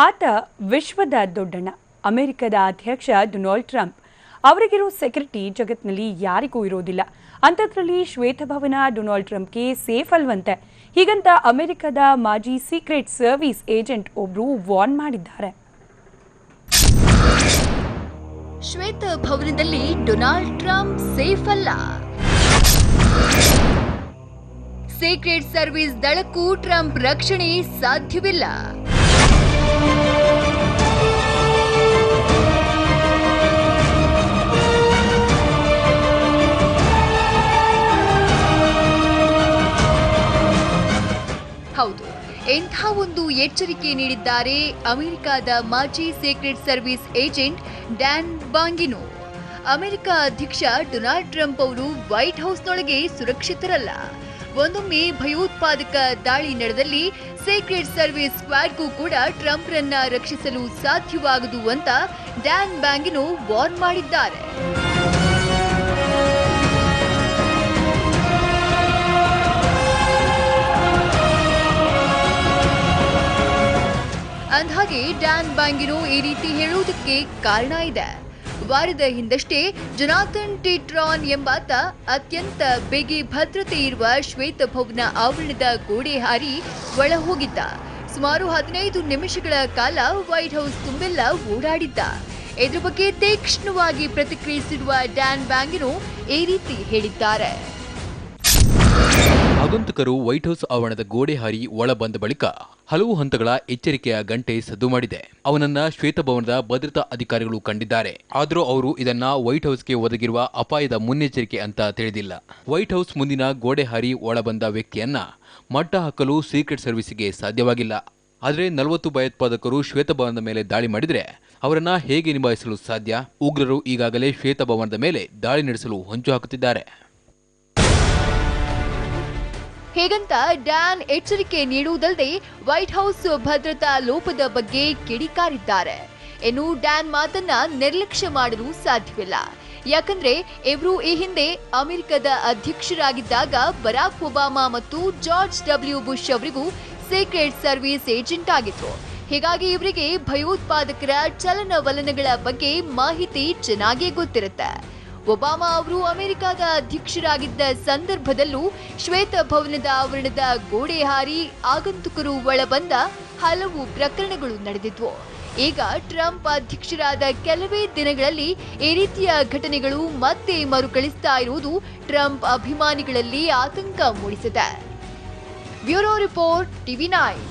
ಆತ ವಿಶ್ವದ ದೊಡ್ಡಣ್ಣ, ಅಮೆರಿಕದ ಅಧ್ಯಕ್ಷ ಡೊನಾಲ್ಡ್ ಟ್ರಂಪ್. ಅವರಿಗಿರೋ ಸೆಕ್ಯೂರಿಟಿ ಜಗತ್ತಿನಲ್ಲಿ ಯಾರಿಗೂ ಇರೋದಿಲ್ಲ. ಅಂಥದ್ರಲ್ಲಿ ಶ್ವೇತಭವನ ಡೊನಾಲ್ಡ್ ಟ್ರಂಪ್ಗೆ ಸೇಫ್ ಅಲ್ವಂತೆ. ಹೀಗಂತ ಅಮೆರಿಕದ ಮಾಜಿ ಸೀಕ್ರೆಟ್ ಸರ್ವಿಸ್ ಏಜೆಂಟ್ ಒಬ್ರು ವಾರ್ನ್ ಮಾಡಿದ್ದಾರೆ. ಶ್ವೇತ ಭವನದಲ್ಲಿ ಡೊನಾಲ್ಡ್ ಟ್ರಂಪ್ ಸೇಫ್ ಅಲ್ಲ. ಸೀಕ್ರೆಟ್ ಸರ್ವಿಸ್ ದಳಕ್ಕೂ ಟ್ರಂಪ್ ರಕ್ಷಣೆ ಸಾಧ್ಯವಿಲ್ಲ. ಎಂಥ ಒಂದು ಎಚ್ಚರಿಕೆ ನೀಡಿದ್ದಾರೆ ಅಮೆರಿಕದ ಮಾಜಿ secret service agent Dan Bongino. America ಅಧ್ಯಕ್ಷ ಡೊನಾಲ್ಡ್ ಟ್ರಂಪ್ ಅವರು ವೈಟ್ ಹೌಸ್ನೊಳಗೆ ಸುರಕ್ಷಿತರಲ್ಲ. ಒಂದೊಮ್ಮೆ ಭಯೋತ್ಪಾದಕ ದಾಳಿ ನಡೆದಲ್ಲಿ ಸೀಕ್ರೆಟ್ ಸರ್ವಿಸ್ ಸ್ಕ್ವಾಡ್ಗೂ ಕೂಡ ಟ್ರಂಪ್ರನ್ನ ರಕ್ಷಿಸಲು ಸಾಧ್ಯವಾಗದು ಅಂತ ಡ್ಯಾನ್ ಬ್ಯಾಂಗಿನೋ ವಾರ್ನ್ ಮಾಡಿದ್ದಾರೆ. ಅಂದ್ಹಾಗೆ ಡ್ಯಾನ್ ಬ್ಯಾಂಗಿನೋ ಈ ರೀತಿ ಹೇಳುವುದಕ್ಕೆ ಕಾರಣ ಇದೆ. ವಾರದ ಹಿಂದಷ್ಟೇ ಜನಾಥನ್ ಟಿಟ್ರಾನ್ ಎಂಬಾತ ಅತ್ಯಂತ ಬಿಗಿ ಭದ್ರತೆ ಇರುವ ಶ್ವೇತಭವನ ಆವರಣದ ಗೋಡೆ ಹಾರಿ ಒಳ ಹೋಗಿದ್ದ ಸುಮಾರು ಹದಿನೈದು ನಿಮಿಷಗಳ ಕಾಲ ವೈಟ್ ಹೌಸ್ ತುಂಬೆಲ್ಲ ಓಡಾಡಿದ್ದ. ಇದ್ರ ಬಗ್ಗೆ ತೀಕ್ಷ್ಣವಾಗಿ ಪ್ರತಿಕ್ರಿಯಿಸಿರುವ ಡ್ಯಾನ್ ಬ್ಯಾಂಗಿನೋ ಈ ರೀತಿ ಹೇಳಿದ್ದಾರೆ. ಆಗಂತುಕರು ವೈಟ್ ಹೌಸ್ ಆವರಣದ ಗೋಡೆ ಹಾರಿ ಒಳ ಬಂದ ಬಳಿಕ ಹಲವು ಹಂತಗಳ ಎಚ್ಚರಿಕೆಯ ಗಂಟೆ ಸದ್ದು ಮಾಡಿದೆ. ಅವನನ್ನ ಶ್ವೇತಭವನದ ಭದ್ರತಾ ಅಧಿಕಾರಿಗಳು ಕಂಡಿದ್ದಾರೆ. ಆದರೂ ಅವರು ಇದನ್ನ ವೈಟ್ ಹೌಸ್ಗೆ ಒದಗಿರುವ ಅಪಾಯದ ಮುನ್ನೆಚ್ಚರಿಕೆ ಅಂತ ತಿಳಿದಿಲ್ಲ. ವೈಟ್ ಹೌಸ್ ಮುಂದಿನ ಗೋಡೆ ಹಾರಿ ಒಳ ಬಂದ ವ್ಯಕ್ತಿಯನ್ನ ಮಟ್ಟ ಹಾಕಲು ಸೀಕ್ರೆಟ್ ಸರ್ವಿಸ್ಗೆ ಸಾಧ್ಯವಾಗಿಲ್ಲ. ಆದರೆ ನಲವತ್ತು ಭಯೋತ್ಪಾದಕರು ಶ್ವೇತಭವನದ ಮೇಲೆ ದಾಳಿ ಮಾಡಿದರೆ ಅವರನ್ನ ಹೇಗೆ ನಿಭಾಯಿಸಲು ಸಾಧ್ಯ? ಉಗ್ರರು ಈಗಾಗಲೇ ಶ್ವೇತಭವನದ ಮೇಲೆ ದಾಳಿ ನಡೆಸಲು ಹೊಂಚು ಹಾಕುತ್ತಿದ್ದಾರೆ. ಹೇಗಂತ ಡ್ಯಾನ್ ಎಚ್ಚರಿಕೆ ನೀಡುವುದಲ್ಲದೆ ವೈಟ್ ಹೌಸ್ ಭದ್ರತಾ ಲೋಪದ ಬಗ್ಗೆ ಕಿಡಿಕಾರಿದ್ದಾರೆ. ಇನ್ನು ಡ್ಯಾನ್ ಮಾತನ್ನ ನಿರ್ಲಕ್ಷ್ಯ ಮಾಡಲು ಸಾಧ್ಯವಿಲ್ಲ. ಯಾಕಂದ್ರೆ ಇವರು ಈ ಹಿಂದೆ ಅಮೆರಿಕದ ಅಧ್ಯಕ್ಷರಾಗಿದ್ದಾಗ ಬರಾಕ್ ಒಬಾಮಾ ಮತ್ತು ಜಾರ್ಜ್ ಡಬ್ಲ್ಯೂ ಬುಷ್ ಅವರಿಗೂ ಸೀಕ್ರೆಟ್ ಸರ್ವಿಸ್ ಏಜೆಂಟ್ ಆಗಿದ್ರು. ಹೀಗಾಗಿ ಇವರಿಗೆ ಭಯೋತ್ಪಾದಕರ ಚಲನವಲನಗಳ ಬಗ್ಗೆ ಮಾಹಿತಿ ಚೆನ್ನಾಗಿ ಗೊತ್ತಿರುತ್ತೆ. ಒಬಾಮಾ ಅವರು ಅಮೆರಿಕದ ಅಧ್ಯಕ್ಷರಾಗಿದ್ದ ಸಂದರ್ಭದಲ್ಲೂ ಶ್ವೇತಭವನದ ಆವರಣದ ಗೋಡೆ ಹಾರಿ ಆಗಂತುಕರು ಒಳಬಂದ ಹಲವು ಪ್ರಕರಣಗಳು ನಡೆದಿದ್ವು. ಈಗ ಟ್ರಂಪ್ ಅಧ್ಯಕ್ಷರಾದ ಕೆಲವೇ ದಿನಗಳಲ್ಲಿ ಈ ರೀತಿಯ ಘಟನೆಗಳು ಮತ್ತೆ ಮರುಕಳಿಸ್ತಾ ಇರುವುದು ಟ್ರಂಪ್ ಅಭಿಮಾನಿಗಳಲ್ಲಿ ಆತಂಕ ಮೂಡಿಸಿದೆ. Bureau report TV nine.